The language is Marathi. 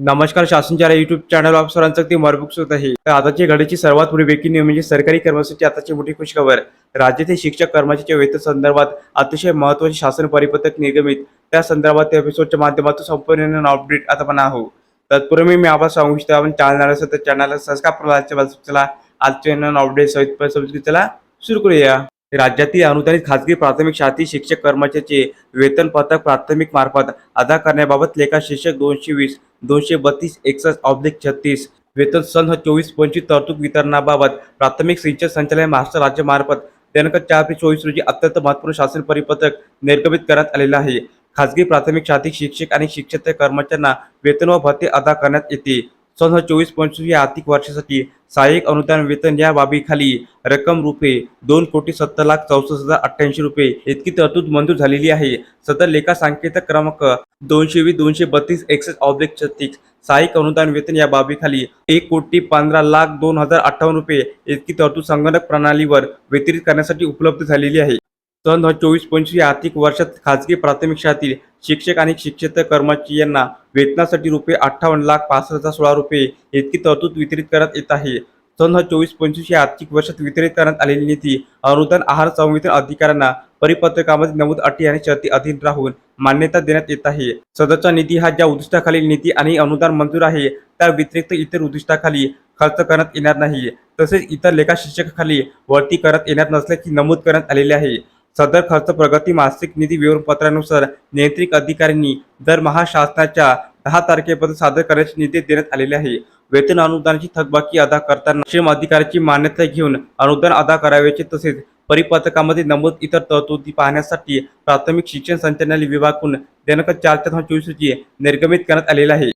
नमस्कार शासनच्या युट्यूब चॅनल ऑफ सरांचं मरबुक सुद्धा आहे. तर आताची घडीची सर्वात मोठी ब्रेकिंग न्यूज म्हणजे सरकारी कर्मचाऱ्यांची आताची मोठी खुशखबर. राज्यातील शिक्षक कर्मचाऱ्यांच्या वेतन संदर्भात अतिशय महत्त्वाचे शासन परिपत्रक निर्गमित. त्या संदर्भात एपिसोडच्या माध्यमातून संपूर्ण अपडेट आता पण आहो तत्पूर्वी मी आपण सांगू इच्छितो आपण चॅनल असेल तर चॅनलला सबस्क्राईब करा बाजूला आजच्या अपडेट सहित सबस्क्राईब चला सुरू करूया. राज्यातील अनुदानित खासगी प्राथमिक शाळेतील शिक्षक कर्मचाऱ्याचे वेतन पथक प्राथमिक मार्फत अदा करण्याबाबत लेखा शीर्षक दोनशे वीस दोनशे बत्तीस एकसष्ट ऑब्लिक छत्तीस. वेतन सन चोवीस पंचवीस तरतूद वितरणाबाबत प्राथमिक सिंचन संचालय महाराष्ट्र राज्यामार्फत दिनांक चार ते चोवीस रोजी अत्यंत महत्त्वपूर्ण शासन परिपत्रक निर्गमित करण्यात आलेलं आहे. खासगी प्राथमिक शाळेतील शिक्षक आणि शिक्षक कर्मचाऱ्यांना वेतन व भत्ते अदा करण्यात येते. सन चोवीस पंचवीस या आर्थिक वर्षासाठी सहाय्यक अनुदान वेतन या बाबीखाली रक्कम रुपये दोन कोटी सत्तर लाख चौसष्ट हजार अठ्ठ्याऐंशी रुपये इतकी तरतूद मंजूर झालेली आहे. सदर लेखा सांकेतिक क्रमांक दोनशे वीस दोनशे बत्तीस एकसष्ट ऑब्लिक छत्तीस सहाय्यक अनुदान वेतन या बाबीखाली एक कोटी पंधरा लाख दोन हजार अठ्ठावन्न रुपये इतकी तरतूद संगणक प्रणालीवर वितरित करण्यासाठी उपलब्ध झालेली आहे. सन दोन चोवीस पंचवीस या आर्थिक वर्षात खाजगी प्राथमिक शाळेतील शिक्षक आणि शिक्षेतर कर्मचारी यांना वेतनासाठी रुपये अठ्ठावन्न लाख पासष्ट हजार सोळा रुपये इतकी तरतूद वितरित करण्यात येत आहे. सन दोन चोवीस पंचवीस या आर्थिक वर्षात वितरित करण्यात आलेली निधी अनुदान आहार संविधान अधिकाऱ्यांना परिपत्रकामध्ये नमूद अटी आणि शर्ती अधीन राहून मान्यता देण्यात येत आहे. सदरचा निधी हा ज्या उद्दिष्टाखाली निधी आणि अनुदान मंजूर आहे त्या व्यतिरिक्त इतर उद्दिष्टाखाली खर्च करण्यात येणार नाही. तसेच इतर लेखा शिक्षकाखाली वळती करण्यात येणार नसल्याची नमूद करण्यात आलेले आहे. सदर खर्च प्रगती मासिक निधी विवरणपत्रानुसार नियंत्रित अधिकाऱ्यांनी दरमहा शासनाच्या दहा तारखेपर्यंत सादर करण्याचे निर्देश देण्यात आलेले आहे. वेतन अनुदानाची थकबाकी अदा करताना श्रम अधिकाऱ्याची मान्यता घेऊन अनुदान अदा करावयाचे तसेच परिपत्रकामध्ये नमूद इतर तरतुदी पाहण्यासाठी प्राथमिक शिक्षण संचालनालय विभागाकडून दिनांक चार ते चोवीस रोजी निर्गमित करण्यात आलेला आहे.